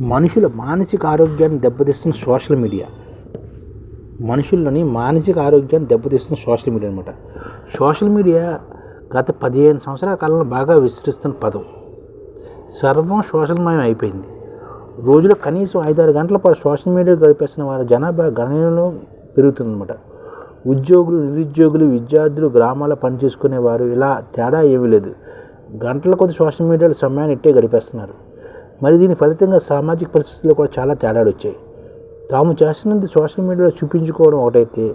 మనుషుల మానసిక ఆరోగ్యాన్ని దెబ్బతీస్తున్న సోషల్ మీడియా. మనుషుల్లోని మానసిక ఆరోగ్యాన్ని దెబ్బతీస్తున్న సోషల్ మీడియా అనమాట సోషల్ మీడియా గత పదిహేను సంవత్సరాల కాలంలో బాగా విస్తరిస్తున్న పదం. సర్వం సోషల్ మయం అయిపోయింది. రోజులో కనీసం ఐదారు గంటల పాటు సోషల్ మీడియా గడిపేస్తున్న వారి జనాభా గణనీయంలో పెరుగుతుందన్నమాట. ఉద్యోగులు నిరుద్యోగులు విద్యార్థులు గ్రామాల్లో పనిచేసుకునేవారు ఇలా తేడా ఏమీ లేదు. గంటల కొద్ది సోషల్ మీడియాలో సమయాన్ని ఇట్టే గడిపేస్తున్నారు. మరి దీని ఫలితంగా సామాజిక పరిస్థితుల్లో కూడా చాలా తేడాలు వచ్చాయి. తాము చేస్తున్నది సోషల్ మీడియాలో చూపించుకోవడం ఒకటైతే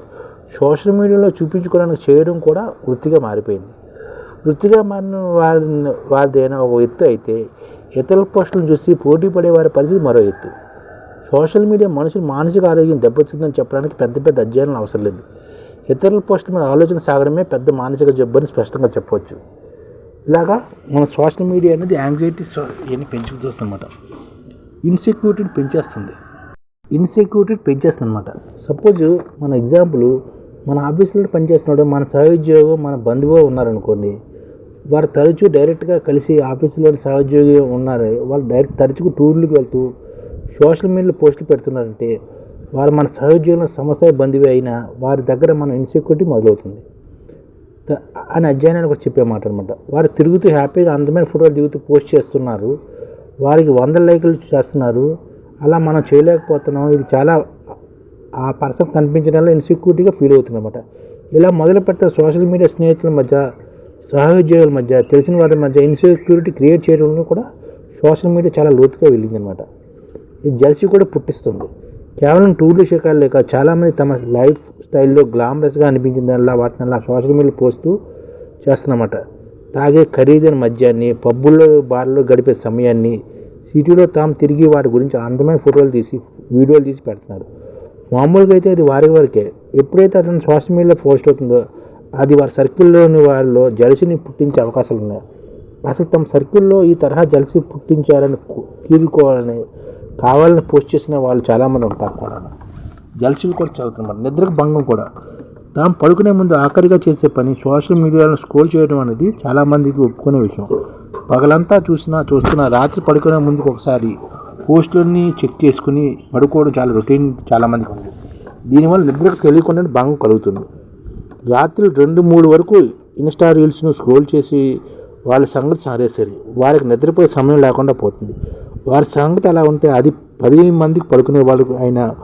సోషల్ మీడియాలో చూపించుకోవడానికి చేయడం కూడా వృత్తిగా మారిపోయింది. వృత్తిగా మారిన వారి వారిదైనా ఒక ఎత్తు అయితే ఇతరుల పోస్టులను చూసి పోటీ పడే వారి పరిస్థితి మరో ఎత్తు. సోషల్ మీడియా మనుషుల మానసిక ఆరోగ్యం దెబ్బతిందని చెప్పడానికి పెద్ద పెద్ద అధ్యయనాలు అవసరం లేదు. ఇతరుల పోస్టుల మీద ఆలోచన సాగడమే పెద్ద మానసిక జబ్బు అని స్పష్టంగా చెప్పవచ్చు. ఇలాగా మన సోషల్ మీడియా అనేది యాంగ్జైటీ ఇవన్నీ పెంచుకొస్తుందన్నమాట ఇన్సెక్యూరిటీని పెంచేస్తుంది. ఇన్సెక్యూరిటీ పెంచేస్తుంది అనమాట సపోజ్ మన ఎగ్జాంపుల్ మన ఆఫీసులో పనిచేస్తున్నాడు మన సహోద్యోగం మన బంధువు ఉన్నారనుకోండి వారు తరచూ డైరెక్ట్గా కలిసి ఆఫీసులో సహోద్యోగి ఉన్నారు వాళ్ళు డైరెక్ట్ తరచుగా టూర్లకు వెళ్తూ సోషల్ మీడియాలో పోస్టులు పెడుతున్నారంటే వారు మన సహోద్యోగంలో సమస్య బంధువు అయినా వారి దగ్గర మన ఇన్సెక్యూరిటీ మొదలవుతుంది. అని అధ్యయనాలు కూడా చెప్పే మాట అనమాట వారు తిరుగుతూ హ్యాపీగా అందమైన ఫోటోలు దిగుతూ పోస్ట్ చేస్తున్నారు. వారికి వందల లైకులు చేస్తున్నారు. అలా మనం చేయలేకపోతున్నాం. ఇది చాలా ఆ పర్సన్ కనిపించడంలో ఇన్సెక్యూరిటీగా ఫీల్ అవుతుందన్నమాట ఇలా మొదలు పెడితే సోషల్ మీడియా స్నేహితుల మధ్య సహోద్యోగుల మధ్య తెలిసిన వారి మధ్య ఇన్సెక్యూరిటీ క్రియేట్ చేయడంలో కూడా సోషల్ మీడియా చాలా లోతుగా వెళ్ళిందనమాట ఈ జెల్సీ కూడా పుట్టిస్తుంది. కేవలం టూర్లు షికారు లేక చాలామంది తమ లైఫ్ స్టైల్లో గ్లామరస్గా అనిపించిన దానిలా వాటిని అలా సోషల్ మీడియా పోస్తూ చేస్తున్నమాట. తాగే ఖరీదైన మద్యాన్ని పబ్బుల్లో బార్లో గడిపే సమయాన్ని సిటీలో తాము తిరిగి వాటి గురించి అందమైన ఫోటోలు తీసి వీడియోలు తీసి పెడుతున్నారు. మామూలుగా అయితే అది వారి వరకే. ఎప్పుడైతే అతను సోషల్ మీడియాలో పోస్ట్ అవుతుందో అది వారి సర్కిల్లోని వారిలో జలసిని పుట్టించే అవకాశాలు ఉన్నాయి అసలు తమ సర్కిల్లో ఈ తరహా జలసి పుట్టించారని కు- కావాలని పోస్ట్ చేసిన వాళ్ళు చాలామంది ఉంటారు కూడా. జలసీలు కూడా చదువుతున్నమాట నిద్రకు భంగం కూడా. తాము పడుకునే ముందు ఆఖరిగా చేసే పని సోషల్ మీడియాలో స్క్రోల్ చేయడం అనేది చాలామందికి ఒప్పుకునే విషయం. పగలంతా చూసినా చూస్తున్నా రాత్రి పడుకునే ముందుకు ఒకసారి పోస్టులన్నీ చెక్ చేసుకుని పడుకోవడం చాలా రొటీన్ చాలామందికి ఉంది. దీనివల్ల నిద్రకు తెలియకుండా భంగం కలుగుతుంది. రాత్రి రెండు మూడు వరకు ఇన్స్టా రీల్స్ను స్క్రోల్ చేసి వాళ్ళ సంగతి సారేసరి. వారికి నిద్రపోయే సమయం లేకుండా పోతుంది. వారి సంగతి అలా ఉంటే అది పది మందికి పడుకునే వాళ్ళకు అయినా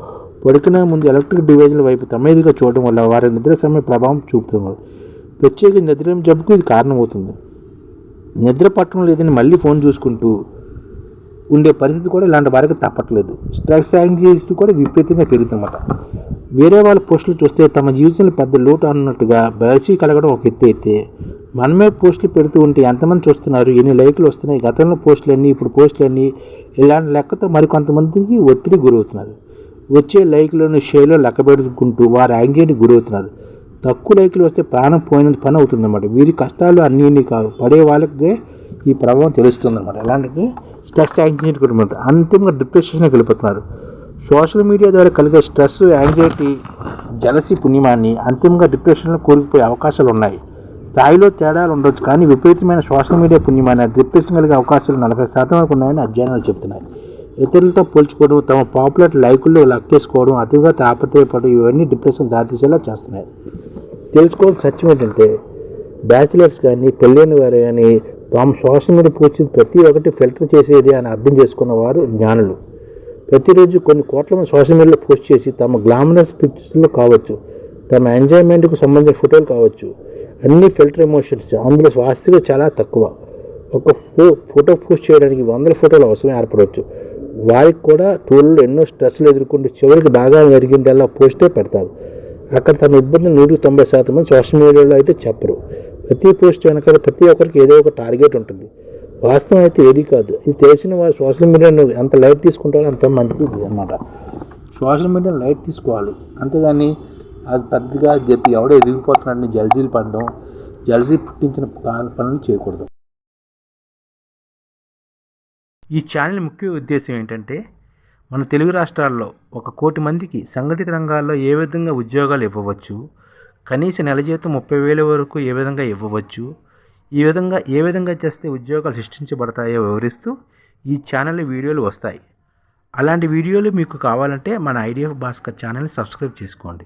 పడుకునే ముందు ఎలక్ట్రిక్ డివైజ్ల వైపు తమేదిగా చూడడం వల్ల వారి నిద్ర సమయ ప్రభావం చూపుతుంది. ప్రత్యేక నిద్ర జబ్బుకు ఇది కారణమవుతుంది. నిద్ర పట్టడం లేదని మళ్ళీ ఫోన్ చూసుకుంటూ ఉండే పరిస్థితి కూడా ఇలాంటి వారికి తప్పట్లేదు. స్ట్రెస్ యాంగ్జైటీ కూడా విపరీతంగా పెరుగుతుందన్నమాట. వేరే వాళ్ళ పోస్టులు చూస్తే తమ జీవితంలో పెద్ద లోటు అన్నట్టుగా బయసి కలగడం ఒక ఎత్తి అయితే మనమే పోస్టులు పెడుతూ ఉంటే ఎంతమంది చూస్తున్నారు? ఎన్ని లైకులు వస్తున్నాయి? గతంలో పోస్టులు అన్నీ ఇప్పుడు పోస్టులు ఇలాంటి లెక్కతో మరికొంతమందికి ఒత్తిడి గురవుతున్నారు. వచ్చే లైకులను షేర్లో లెక్క పెట్టుకుంటూ వారి యాంగ్జైటీ గురవుతున్నారు. తక్కువ లైకులు వస్తే ప్రాణం పోయినంత పని అవుతుందన్నమాట. వీరి కష్టాలు అన్నీ ఇన్ని కావు పడే వాళ్ళకే ఈ ప్రభావం తెలుస్తుందన్నమాట. అలాంటిది స్ట్రెస్ యాంగ్జైటీ కూడా అంతిమంగా డిప్రెషన్కి వెళ్ళిపోతున్నారు. సోషల్ మీడియా ద్వారా కలిగే స్ట్రెస్ యాంగ్జైటీ జలసి పుణ్యమాన్ని అంతిమంగా డిప్రెషన్లో కూరుకుపోయే అవకాశాలు ఉన్నాయి స్థాయిలో తేడాలు ఉండొచ్చు కానీ విపరీతమైన సోషల్ మీడియా పుణ్యమైన డిప్రెషన్ కలిగే అవకాశాలు నలభై శాతం వరకు ఉన్నాయని అధ్యయనాలు చెబుతున్నాయి ఇతరులతో పోల్చుకోవడం తమ పాపులర్ లైకుల్లో లక్కేసుకోవడం అతిగా తాపత్రయపడడం ఇవన్నీ డిప్రెషన్ దారితీసేలా చేస్తున్నాయి. తెలుసుకోవాల్సిన సత్యం ఏంటంటే బ్యాచిలర్స్ కానీ పెళ్ళైన వారు కానీ తాము సోషల్ మీడియా పోస్ట్ ప్రతి ఒక్కటి ఫిల్టర్ చేసేది అని అర్థం చేసుకున్న వారు జ్ఞానులు. ప్రతిరోజు కొన్ని కోట్ల మంది సోషల్ మీడియాలో పోస్ట్ చేసి తమ గ్లామరస్ పిక్చర్స్లో కావచ్చు తమ ఎంజాయ్మెంట్కు సంబంధించిన ఫోటోలు కావచ్చు అన్ని ఫిల్టర్ ఎమోషన్స్ అందులో వాస్తవిక చాలా తక్కువ. ఒక ఫో ఫోటో పోస్ట్ చేయడానికి వందల ఫోటోలు అవసరం ఏర్పడవచ్చు. వారికి కూడా టూర్లో ఎన్నో స్ట్రెస్లు ఎదుర్కొంటూ చివరికి బాగా జరిగిందల్లా పోస్టే పెడతారు. అక్కడ తన ఇబ్బంది నూటికి తొంభై శాతం మంది సోషల్ మీడియాలో అయితే చెప్పరు. ప్రతి పోస్ట్ వెనకాల ప్రతి ఒక్కరికి ఏదో ఒక టార్గెట్ ఉంటుంది. వాస్తవం అయితే ఏది కాదు. ఇది తెలిసిన వారు సోషల్ మీడియాను ఎంత లైట్ తీసుకుంటారో అంత మంచిది అన్నమాట. సోషల్ మీడియా లైట్ తీసుకోవాలి. అంతేగాని అది పెద్దగా జరిపి ఎవడో ఎదిగిపోతున్నాడని జలసీలు పడడం జలసీ పుట్టించిన పనులు చేయకూడదు. ఈ ఛానల్ ముఖ్య ఉద్దేశం ఏంటంటే మన తెలుగు రాష్ట్రాల్లో ఒక కోటి మందికి సంఘటిత రంగాల్లో ఏ విధంగా ఉద్యోగాలు ఇవ్వవచ్చు కనీస నెల జీతం ముప్పై వేల వరకు ఏ విధంగా ఇవ్వవచ్చు ఈ విధంగా ఏ విధంగా చేస్తే ఉద్యోగాలు సృష్టించబడతాయో వివరిస్తూ ఈ ఛానల్ వీడియోలు వస్తాయి. అలాంటి వీడియోలు మీకు కావాలంటే మన ఐడిఎఫ్ భాస్కర్ ఛానల్ని సబ్స్క్రైబ్ చేసుకోండి.